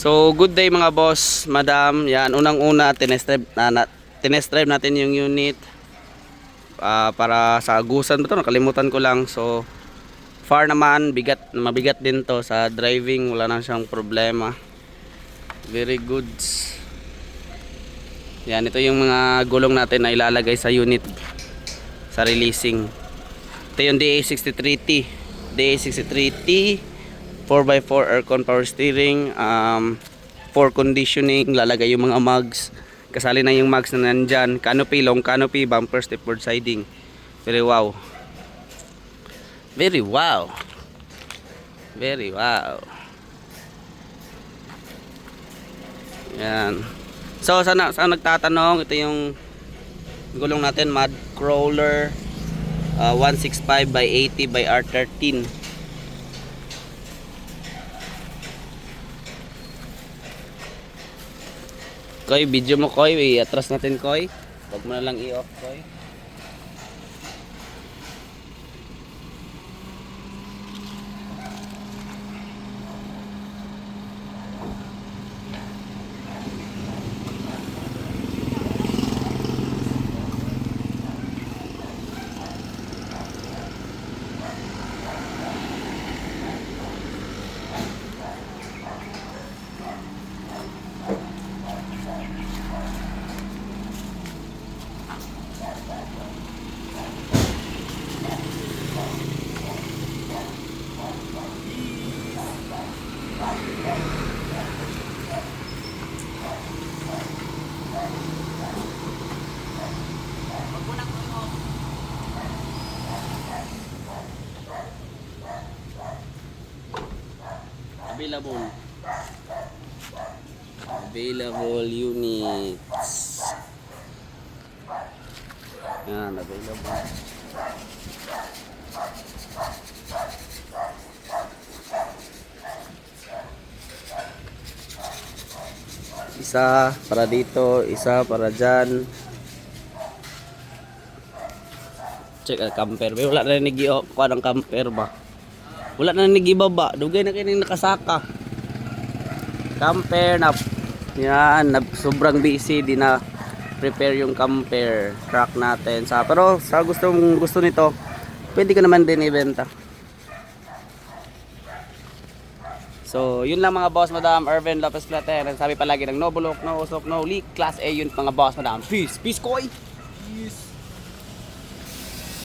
So, good day mga boss, madam. Yan, unang-una, tinest drive, na, na, tinest drive natin yung unit. Ah, para sa agusan ba to? Nakalimutan ko lang. So, far naman, bigat, mabigat din to sa driving. Wala na siyang problema. Very good. Yan, ito yung mga gulong natin na ilalagay sa unit sa releasing. Ito yung DA63T. DA63T 4x4 aircon power steering um, for conditioning lalagay yung mga mugs. Kasali na yung mugs na nandyan. Canopy, long canopy, bumper, stepboard siding. Very wow. Very wow. Very wow. Yan. So sana, sana nagtatanong ito yung gulong natin mud crawler uh, 165 by 80 by R13 Koy, video mo Koy, i-atras natin Koy. Huwag mo na lang i-off Koy. Available. Available units. Yan, available. Isa para dito, isa para dyan. Check ang camper. May Wala na nag kuha ng camper ba? Wala na nagibaba. Dugay na kining nakasaka. Camper na yan, na, sobrang busy di na prepare yung camper truck natin. Sa pero sa gusto gusto nito, pwede ko naman din ibenta. So, yun lang mga boss, Madam Irvin Lopez Plater. Ang sabi palagi ng no bulok, no usok, no leak. Class A yun mga boss, Madam. Peace. Peace, koy! Peace.